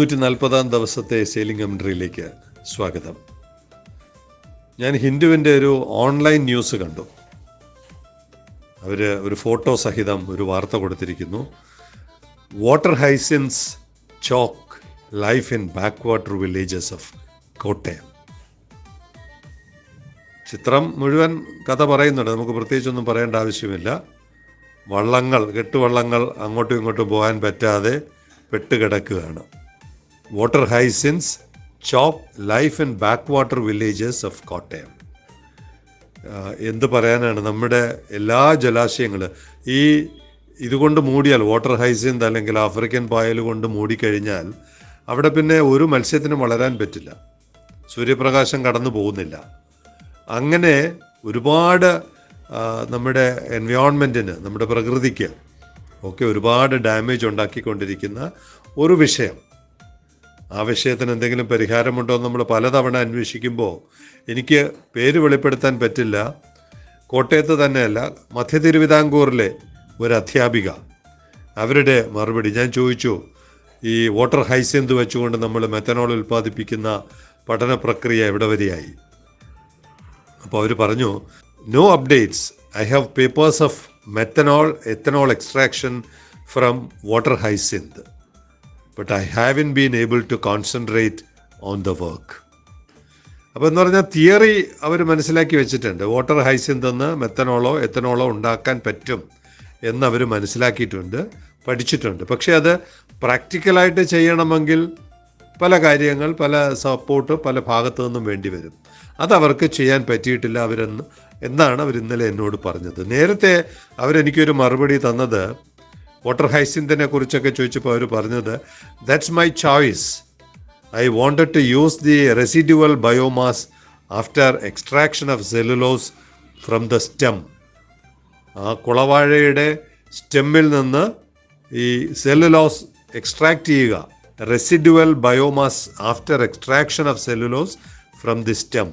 ഇരുന്നൂറ്റി നാൽപ്പതാം ദിവസത്തെ സെയിലിംഗ് കമൻട്രിയിലേക്ക് സ്വാഗതം. ഞാൻ ഹിന്ദുവിന്റെ ഒരു ഓൺലൈൻ ന്യൂസ് കണ്ടു. അവർ ഒരു ഫോട്ടോ സഹിതം ഒരു വാർത്ത കൊടുത്തിരിക്കുന്നു. Water hyacinths choke life in back water villages of Kottayam ചിത്രം മുഴുവൻ കഥ പറയുന്നുണ്ട്. നമുക്ക് പ്രത്യേകിച്ചൊന്നും പറയേണ്ട ആവശ്യമില്ല. വള്ളങ്ങൾ കെട്ടുവള്ളങ്ങൾ അങ്ങോട്ടും ഇങ്ങോട്ടും പോകാൻ പറ്റാതെ പെട്ടുകിടക്കുകയാണ്. Water hyacinths choke life and back water villages of Kottayam എന്ത് പറയാനാണ്? നമ്മുടെ എല്ലാ ജലാശയങ്ങൾ ഈ ഇതുകൊണ്ട് മൂടിയാൽ വാട്ടർ ഹൈസിന്ത് അല്ലെങ്കിൽ ആഫ്രിക്കൻ പായൽ കൊണ്ട് മൂടിക്കഴിഞ്ഞാൽ അവിടെ പിന്നെ ഒരു മത്സ്യത്തിനും വളരാൻ പറ്റില്ല. സൂര്യപ്രകാശം കടന്നു പോകുന്നില്ല. അങ്ങനെ ഒരുപാട് നമ്മുടെ എൻവയോൺമെന്റിന് നമ്മുടെ പ്രകൃതിക്ക് ഒക്കെ ഒരുപാട് ഡാമേജ് ഉണ്ടാക്കിക്കൊണ്ടിരിക്കുന്ന ഒരു വിഷയം. ആ വിഷയത്തിന് എന്തെങ്കിലും പരിഹാരമുണ്ടോ എന്ന് നമ്മൾ പലതവണ അന്വേഷിക്കുമ്പോൾ എനിക്ക് പേര് വെളിപ്പെടുത്താൻ പറ്റില്ല. കോട്ടയത്ത് തന്നെയല്ല മധ്യ തിരുവിതാംകൂറിലെ ഒരു അധ്യാപിക. അവരുടെ മറുപടി ഞാൻ ചോദിച്ചു ഈ വാട്ടർ ഹൈസെന്ത് വെച്ചുകൊണ്ട് നമ്മൾ മെത്തനോൾ ഉൽപ്പാദിപ്പിക്കുന്ന പഠന പ്രക്രിയ എവിടെ വരെയായി? അപ്പോൾ അവർ പറഞ്ഞു no updates I have papers of methanol ethanol extraction from water hyacinth but I haven't been able to concentrate on the work അപ്പോൾ എന്ന് പറഞ്ഞാൽ തിയറി അവർ മനസ്സിലാക്കി വെച്ചിട്ടുണ്ട്. വാട്ടർ ഹൈസിൽ നിന്ന് മെത്തനോളോ എത്തനോളോ ഉണ്ടാക്കാൻ പറ്റും എന്നവർ മനസ്സിലാക്കിയിട്ടുണ്ട് പഠിച്ചിട്ടുണ്ട്. പക്ഷേ അത് പ്രാക്ടിക്കലായിട്ട് ചെയ്യണമെങ്കിൽ പല കാര്യങ്ങൾ പല സപ്പോർട്ട് പല ഭാഗത്തു നിന്നും വേണ്ടി വരും. അതവർക്ക് ചെയ്യാൻ പറ്റിയിട്ടില്ല അവരെന്ന് എന്നാണ് അവർ ഇന്നലെ എന്നോട് പറഞ്ഞത്. നേരത്തെ അവരെനിക്കൊരു മറുപടി തന്നത് വാട്ടർ ഹൈസിന്തിനെ കുറിച്ചൊക്കെ ചോദിച്ചപ്പോൾ അവർ പറഞ്ഞത് that's my choice I wanted to use the residual biomass after extraction of cellulose from the stem ആ കുളവാഴയുടെ സ്റ്റെമ്മിൽ നിന്ന് ഈ സെല്ലുലോസ് എക്സ്ട്രാക്റ്റ് ചെയ്യുക residual biomass after extraction of cellulose from the stem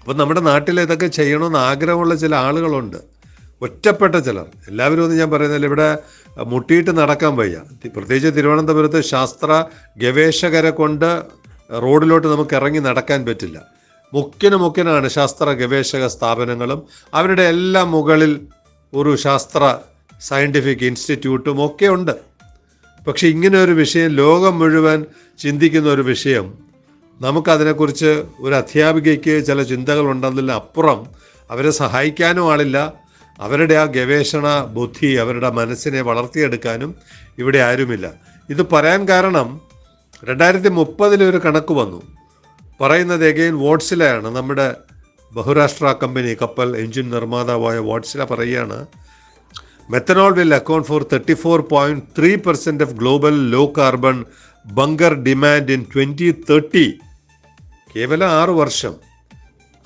അപ്പം നമ്മുടെ നാട്ടിൽ ഇതൊക്കെ ചെയ്യണമെന്ന് ആഗ്രഹമുള്ള ചില ആളുകളുണ്ട്. ഒറ്റപ്പെട്ട ചിലർ. എല്ലാവരും ഒന്നും ഞാൻ പറയുന്നില്ല ഇവിടെ മുട്ടിയിട്ട് നടക്കാൻ വയ്യ. പ്രത്യേകിച്ച് തിരുവനന്തപുരത്ത് ശാസ്ത്ര ഗവേഷകരെ കൊണ്ട് റോഡിലോട്ട് നമുക്ക് ഇറങ്ങി നടക്കാൻ പറ്റില്ല. മുക്കിന് മുക്കിനാണ് ശാസ്ത്ര ഗവേഷക സ്ഥാപനങ്ങളും അവരുടെ എല്ലാം മുകളിൽ ഒരു ശാസ്ത്ര സയന്റിഫിക് ഇൻസ്റ്റിറ്റ്യൂട്ടും ഒക്കെ ഉണ്ട്. പക്ഷേ ഇങ്ങനെ ഒരു വിഷയം ലോകം മുഴുവൻ ചിന്തിക്കുന്ന ഒരു വിഷയം നമുക്കതിനെക്കുറിച്ച് ഒരു അധ്യാപികയ്ക്ക് ചില ചിന്തകളുണ്ടെന്നതിൽ അപ്പുറം അവരെ സഹായിക്കാനും ആളില്ല. അവരുടെ ആ ഗവേഷണ ബുദ്ധി അവരുടെ മനസ്സിനെ വളർത്തിയെടുക്കാനും ഇവിടെ ആരുമില്ല. ഇത് പറയാൻ കാരണം രണ്ടായിരത്തി മുപ്പതിൽ ഒരു കണക്ക് വന്നു. പറയുന്നത് എഗെയിൻ വാട്സിലയാണ്. നമ്മുടെ ബഹുരാഷ്ട്ര കമ്പനി കപ്പൽ എഞ്ചിൻ നിർമ്മാതാവായ വാട്സില പറയുകയാണ് methanol will account for thirty four point three percent of global low carbon bunker demand in twenty thirty കേവലം ആറ് വർഷം.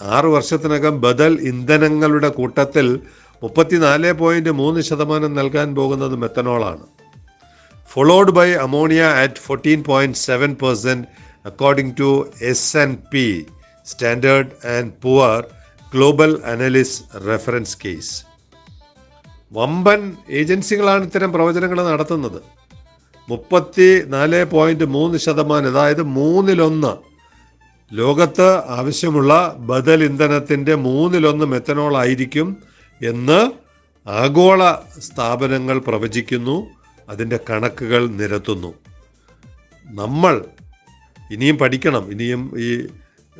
ആറ് വർഷത്തിനകം ബദൽ ഇന്ധനങ്ങളുടെ കൂട്ടത്തിൽ മുപ്പത്തിനാല് പോയിന്റ് മൂന്ന് ശതമാനം നൽകാൻ പോകുന്നത് മെത്തനോളാണ്. Followed by ammonia at fourteen point seven percent according to S and P standard and poor global analyst reference case വമ്പൻ ഏജൻസികളാണ് ഇത്തരം പ്രവചനങ്ങൾ നടത്തുന്നത്. മുപ്പത്തി നാല് പോയിന്റ് മൂന്ന് ശതമാനം അതായത് മൂന്നിലൊന്ന് ലോകത്ത് ആവശ്യമുള്ള ബദൽ ഇന്ധനത്തിന്റെ മൂന്നിലൊന്ന് മെത്തനോൾ ആയിരിക്കും എന്ന് ആഗോള സ്ഥാപനങ്ങൾ പ്രവചിക്കുന്നു അതിന്റെ കണക്കുകൾ നിരത്തുന്നു. നമ്മൾ ഇനിയും പഠിക്കണം. ഇനിയും ഈ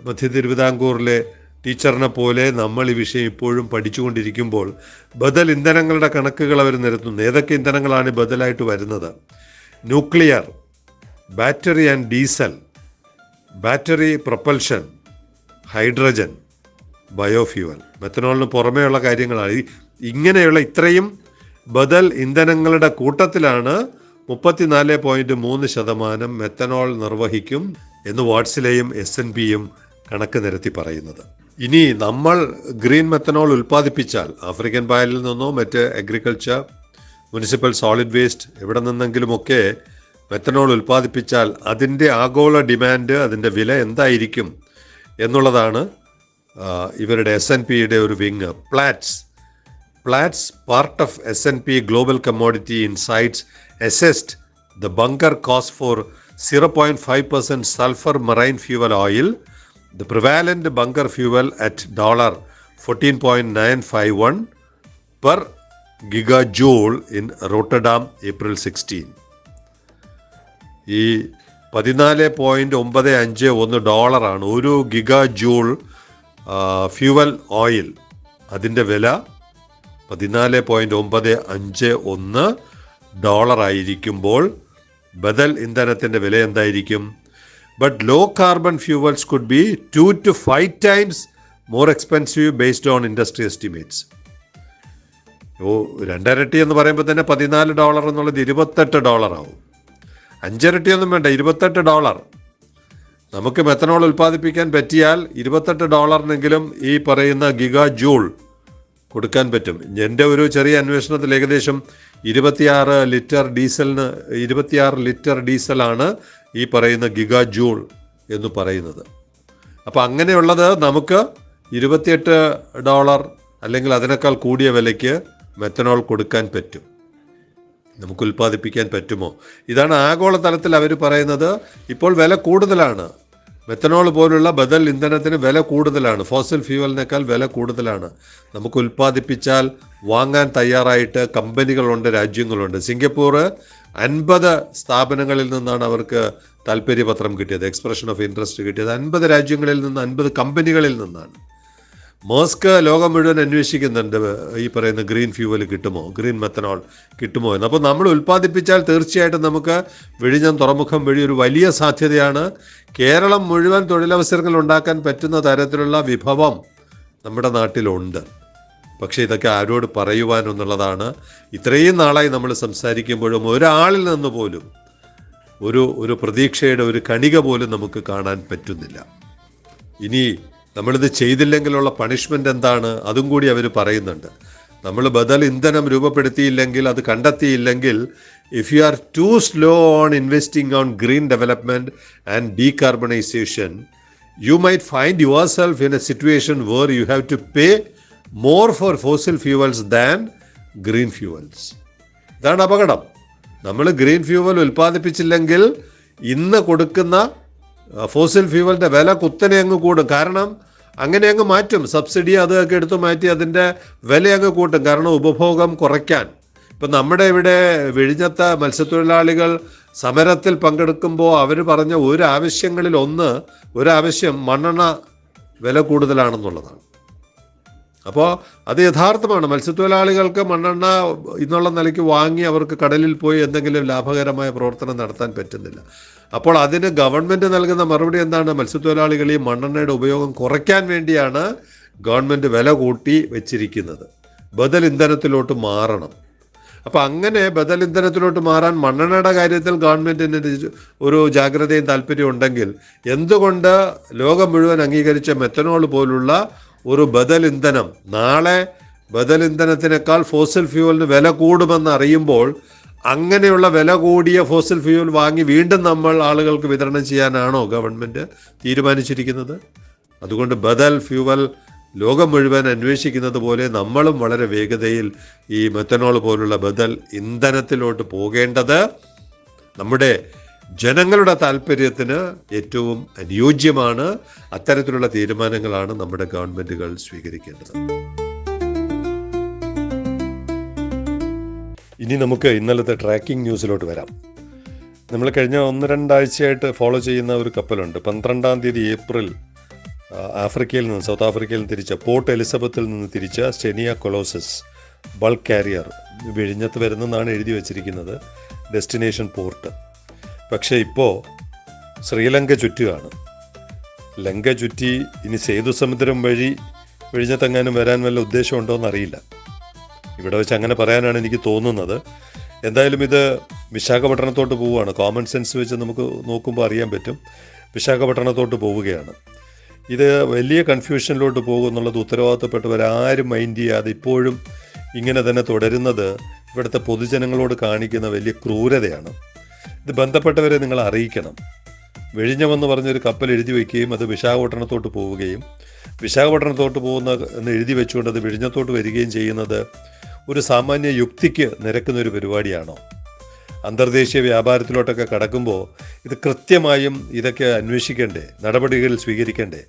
മധ്യ തിരുവിതാംകൂറിലെ ടീച്ചറിനെ പോലെ നമ്മൾ ഈ വിഷയം ഇപ്പോഴും പഠിച്ചുകൊണ്ടിരിക്കുമ്പോൾ ബദൽ ഇന്ധനങ്ങളുടെ കണക്കുകൾ അവർ നിരത്തുന്നു. ഏതൊക്കെ ഇന്ധനങ്ങളാണ് ബദലായിട്ട് വരുന്നത്? Nuclear battery and diesel battery propulsion hydrogen biofuel. മെത്തനോളിന് പുറമേയുള്ള കാര്യങ്ങളാണ്. ഇങ്ങനെയുള്ള ഇത്രയും ബദൽ ഇന്ധനങ്ങളുടെ കൂട്ടത്തിലാണ് മുപ്പത്തിനാല് പോയിന്റ് മൂന്ന് ശതമാനം മെത്തനോൾ നിർവഹിക്കും എന്ന് വാട്സിലെയും എസ് എൻ പിയും കണക്ക് നിരത്തി പറയുന്നത്. ഇനി നമ്മൾ ഗ്രീൻ മെത്തനോൾ ഉൽപ്പാദിപ്പിച്ചാൽ ആഫ്രിക്കൻ പായലിൽ നിന്നോ മറ്റ് അഗ്രികൾച്ചർ മുനിസിപ്പൽ സോളിഡ് വേസ്റ്റ് എവിടെ നിന്നെങ്കിലുമൊക്കെ മെത്തനോൾ ഉൽപ്പാദിപ്പിച്ചാൽ അതിന്റെ ആഗോള ഡിമാൻഡ് അതിന്റെ വില എന്തായിരിക്കും എന്നുള്ളതാണ് ഇവരുടെ എസ് എൻ പിയുടെ ഒരു wing Platts Platts part of S N P global commodity insights assessed the bunker cost for zero point five percent sulphur marine fuel oil the prevalent bunker fuel at dollar fourteen point nine five one per gigajoule in Rotterdam April sixteen ഈ പതിനാല് point ഒമ്പത് അഞ്ച് ഒന്ന് ഡോളറാണ് ഒരു giga joule fuel oil. അതിന്റെ വില പതിനാല് പോയിന്റ് ഒമ്പത് അഞ്ച് ഒന്ന് ഡോളർ ആയിരിക്കുമ്പോൾ ബദൽ ഇന്ധനത്തിന്റെ വില എന്തായിരിക്കും? But low carbon fuels could be two to five times more expensive based on industry estimates ഓ രണ്ടരട്ടി എന്ന് പറയുമ്പോൾ തന്നെ പതിനാല് ഡോളർ എന്നുള്ളത് ഇരുപത്തെട്ട് ഡോളർ ആവും അഞ്ചരട്ടിയൊന്നും വേണ്ട ഇരുപത്തെട്ട് ഡോളർ. നമുക്ക് മെത്തനോൾ ഉൽപ്പാദിപ്പിക്കാൻ പറ്റിയാൽ ഇരുപത്തെട്ട് ഡോളറിനെങ്കിലും ഈ പറയുന്ന ഗിഗാ ജൂൾ കൊടുക്കാൻ പറ്റും. എന്റെ ഒരു ചെറിയ അന്വേഷണത്തിൽ ഏകദേശം ഇരുപത്തിയാറ് ലിറ്റർ ഡീസലിന് ഇരുപത്തിയാറ് ലിറ്റർ ഡീസലാണ് ഈ പറയുന്ന ഗിഗാ ജൂൾ എന്ന് പറയുന്നത്. അപ്പോൾ അങ്ങനെയുള്ളത് നമുക്ക് ഇരുപത്തിയെട്ട് ഡോളർ അല്ലെങ്കിൽ അതിനേക്കാൾ കൂടിയ വിലയ്ക്ക് മെത്തനോൾ കൊടുക്കാൻ പറ്റും. നമുക്ക് ഉൽപ്പാദിപ്പിക്കാൻ പറ്റുമോ? ഇതാണ് ആഗോളതലത്തിൽ അവർ പറയുന്നത്. ഇപ്പോൾ വില കൂടുതലാണ്. മെത്തനോൾ പോലുള്ള ബദൽ ഇന്ധനത്തിന് വില കൂടുതലാണ്. ഫോസിൽ ഫ്യൂവലിനേക്കാൾ വില കൂടുതലാണ്. നമുക്ക് ഉൽപ്പാദിപ്പിച്ചാൽ വാങ്ങാൻ തയ്യാറായിട്ട് കമ്പനികളുണ്ട് രാജ്യങ്ങളുണ്ട്. സിംഗപ്പൂർ അൻപത് സ്ഥാപനങ്ങളിൽ നിന്നാണ് അവർക്ക് താല്പര്യപത്രം കിട്ടിയത് എക്സ്പ്രഷൻ ഓഫ് ഇൻട്രസ്റ്റ് കിട്ടിയത്. അൻപത് രാജ്യങ്ങളിൽ നിന്ന് അൻപത് കമ്പനികളിൽ നിന്നാണ്. മേസ്ക് ലോകം മുഴുവൻ അന്വേഷിക്കുന്നുണ്ട്. ഈ പറയുന്ന ഗ്രീൻ ഫ്യൂവൽ കിട്ടുമോ? ഗ്രീൻ മെത്തനോൾ കിട്ടുമോ എന്ന്. അപ്പോൾ നമ്മൾ ഉൽപ്പാദിപ്പിച്ചാൽ തീർച്ചയായിട്ടും നമുക്ക് വിഴിഞ്ഞം തുറമുഖം വഴി ഒരു വലിയ സാധ്യതയാണ്. കേരളം മുഴുവൻ തൊഴിലവസരങ്ങൾ ഉണ്ടാക്കാൻ പറ്റുന്ന തരത്തിലുള്ള വിഭവം നമ്മുടെ നാട്ടിലുണ്ട്. പക്ഷേ ഇതൊക്കെ ആരോട് പറയുവാനെന്നുള്ളതാണ് ഇത്രയും നാളായി നമ്മൾ സംസാരിക്കുമ്പോഴും ഒരാളിൽ നിന്ന് പോലും ഒരു ഒരു പ്രതീക്ഷയുടെ ഒരു കണിക പോലും നമുക്ക് കാണാൻ പറ്റുന്നില്ല. ഇനി നമ്മളിത് ചെയ്തില്ലെങ്കിലുള്ള പണിഷ്മെന്റ് എന്താണ്? അതും കൂടി അവർ പറയുന്നുണ്ട്. നമ്മൾ ബദൽ ഇന്ധനം രൂപപ്പെടുത്തിയില്ലെങ്കിൽ അത് കണ്ടെത്തിയില്ലെങ്കിൽ if you are too slow on investing on green development and decarbonisation you might find yourself in a situation where you have to pay more for fossil fuels than green fuels ഇതാണ് അപകടം. നമ്മൾ green fuel ഉൽപ്പാദിപ്പിച്ചില്ലെങ്കിൽ ഇന്ന് കൊടുക്കുന്ന fossil ഫ്യൂവലിന്റെ വില കുത്തനെ അങ്ങ് കൂടും. കാരണം അങ്ങനെ അങ്ങ് മാറ്റും. സബ്സിഡി അതൊക്കെ എടുത്ത് മാറ്റി അതിന്റെ വില അങ്ങ് കൂട്ടും. കാരണം ഉപഭോഗം കുറയ്ക്കാൻ. ഇപ്പം നമ്മുടെ ഇവിടെ വിഴിഞ്ഞത്തെ മത്സ്യത്തൊഴിലാളികൾ സമരത്തിൽ പങ്കെടുക്കുമ്പോൾ അവർ പറഞ്ഞ ഒരു ആവശ്യങ്ങളിൽ ഒന്ന് ഒരാവശ്യം മണ്ണെണ്ണ വില കൂടുതലാണെന്നുള്ളതാണ്. അപ്പോൾ അത് യഥാർത്ഥമാണ്. മത്സ്യത്തൊഴിലാളികൾക്ക് മണ്ണെണ്ണ ഇന്നുള്ള നിലയ്ക്ക് വാങ്ങി അവർക്ക് കടലിൽ പോയി എന്തെങ്കിലും ലാഭകരമായ പ്രവർത്തനം നടത്താൻ പറ്റുന്നില്ല. അപ്പോൾ അതിന് ഗവൺമെന്റ് നൽകുന്ന മറുപടി എന്താണ്? മത്സ്യത്തൊഴിലാളികൾ ഈ മണ്ണെണ്ണയുടെ ഉപയോഗം കുറയ്ക്കാൻ വേണ്ടിയാണ് ഗവൺമെന്റ് വില കൂട്ടി വെച്ചിരിക്കുന്നത്. ബദൽ ഇന്ധനത്തിലോട്ട് മാറണം. അപ്പോൾ അങ്ങനെ ബദൽ ഇന്ധനത്തിലോട്ട് മാറാൻ മണ്ണെണ്ണയുടെ കാര്യത്തിൽ ഗവൺമെന്റിന് ഒരു ജാഗ്രതയും താല്പര്യം ഉണ്ടെങ്കിൽ എന്തുകൊണ്ട് ലോകം മുഴുവൻ അംഗീകരിച്ച മെത്തനോൾ പോലുള്ള ഒരു ബദൽ ഇന്ധനം നാളെ ബദൽ ഇന്ധനത്തിനേക്കാൾ ഫോസിൽ ഫ്യൂവലിന് വില കൂടുമെന്ന് അറിയുമ്പോൾ അങ്ങനെയുള്ള വില കൂടിയ ഫോസിൽ ഫ്യൂൽ വാങ്ങി വീണ്ടും നമ്മൾ ആളുകൾക്ക് വിതരണം ചെയ്യാനാണോ ഗവൺമെന്റ് തീരുമാനിച്ചിരിക്കുന്നത്? അതുകൊണ്ട് ബദൽ ഫ്യൂവൽ ലോകം മുഴുവൻ അന്വേഷിക്കുന്നത് പോലെ നമ്മളും വളരെ വേഗതയിൽ ഈ മെത്തനോൾ പോലുള്ള ബദൽ ഇന്ധനത്തിലോട്ട് പോകേണ്ടത് നമ്മുടെ ജനങ്ങളുടെ താല്പര്യത്തിന് ഏറ്റവും അനുയോജ്യമാണ്. അത്തരത്തിലുള്ള തീരുമാനങ്ങളാണ് നമ്മുടെ ഗവൺമെന്റുകൾ സ്വീകരിക്കേണ്ടത്. ഇനി നമുക്ക് ഇന്നലത്തെ ട്രാക്കിംഗ് ന്യൂസിലോട്ട് വരാം. നമ്മൾ കഴിഞ്ഞ ഒന്ന് രണ്ടാഴ്ചയായിട്ട് ഫോളോ ചെയ്യുന്ന ഒരു കപ്പലുണ്ട്. പന്ത്രണ്ടാം തീയതി ഏപ്രിൽ ആഫ്രിക്കയിൽ നിന്ന് സൗത്ത് ആഫ്രിക്കയിൽ നിന്ന് തിരിച്ച പോർട്ട് എലിസബത്തിൽ നിന്ന് തിരിച്ച സ്റ്റെനിയ കൊളോസസ് ബൾക്ക് കാരിയർ വിഴിഞ്ഞത്ത് വരുന്നെന്നാണ് എഴുതി വച്ചിരിക്കുന്നത്. ഡെസ്റ്റിനേഷൻ പോർട്ട് പക്ഷേ ഇപ്പോൾ ശ്രീലങ്ക ചുറ്റുകയാണ് ലങ്ക ചുറ്റി ഇനി സേതുസമുദ്രം വഴി വിഴിഞ്ഞത്തെങ്ങാനും വരാൻ വല്ല ഉദ്ദേശമുണ്ടോ എന്നറിയില്ല ഇവിടെ വെച്ച് അങ്ങനെ പറയാനാണ് എനിക്ക് തോന്നുന്നത്. എന്തായാലും ഇത് വിശാഖപട്ടണത്തോട്ട് പോവുകയാണ്. കോമൺ സെൻസ് വെച്ച് നമുക്ക് നോക്കുമ്പോൾ അറിയാൻ പറ്റും. വിശാഖപട്ടണത്തോട്ട് പോവുകയാണ്. ഇത് വലിയ കൺഫ്യൂഷനിലോട്ട് പോകുമെന്നുള്ളത് ഉത്തരവാദിത്തപ്പെട്ടവരാരും മൈൻഡ് ചെയ്യാതെ ഇപ്പോഴും ഇങ്ങനെ തന്നെ തുടരുന്നത് ഇവിടുത്തെ പൊതുജനങ്ങളോട് കാണിക്കുന്ന വലിയ ക്രൂരതയാണ്. ഇത് ബന്ധപ്പെട്ടവരെ നിങ്ങൾ അറിയിക്കണം. വെഴിഞ്ഞമെന്ന് പറഞ്ഞൊരു കപ്പൽ എഴുതി വയ്ക്കുകയും അത് വിശാഖപട്ടണത്തോട്ട് പോവുകയും വിശാഖപട്ടണത്തോട്ട് പോകുന്ന എന്ന് എഴുതി വെച്ചുകൊണ്ട് അത് വിഴിഞ്ഞത്തോട്ട് വരികയും ചെയ്യുന്നത് ഒരു സാമാന്യ യുക്തിക്ക് നിരക്കുന്ന ഒരു പരിപാടിയാണോ? അന്തർദേശീയ വ്യാപാരത്തിലോട്ടൊക്കെ കടക്കുമ്പോൾ ഇത് കൃത്യമായും ഇതൊക്കെ അന്വേഷിക്കണ്ടേ? നടപടികൾ സ്വീകരിക്കണ്ടേ?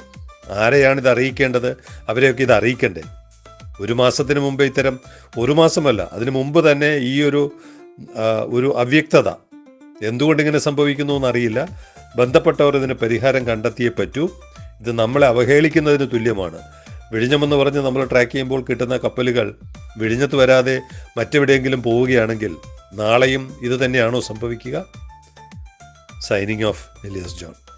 ആരെയാണിത് അറിയിക്കേണ്ടത്? അവരെയൊക്കെ ഇത് അറിയിക്കേണ്ടേ? ഒരു മാസത്തിന് മുമ്പ് ഇത്തരം ഒരു മാസമല്ല അതിനു മുമ്പ് തന്നെ ഈ ഒരു ഒരു അവ്യക്തത. എന്തുകൊണ്ടിങ്ങനെ സംഭവിക്കുന്നു എന്നറിയില്ല. ബന്ധപ്പെട്ടവർ ഇതിന് പരിഹാരം കണ്ടെത്തിയേ പറ്റൂ. ഇത് നമ്മളെ അവഹേളിക്കുന്നതിന് തുല്യമാണ്. വിഴിഞ്ഞമെന്ന് പറഞ്ഞ് നമ്മൾ ട്രാക്ക് ചെയ്യുമ്പോൾ കിട്ടുന്ന കപ്പലുകൾ വിഴിഞ്ഞത്ത് വരാതെ മറ്റെവിടെയെങ്കിലും പോവുകയാണെങ്കിൽ നാളെയും ഇത് തന്നെയാണോ സംഭവിക്കുക? Signing off Elias John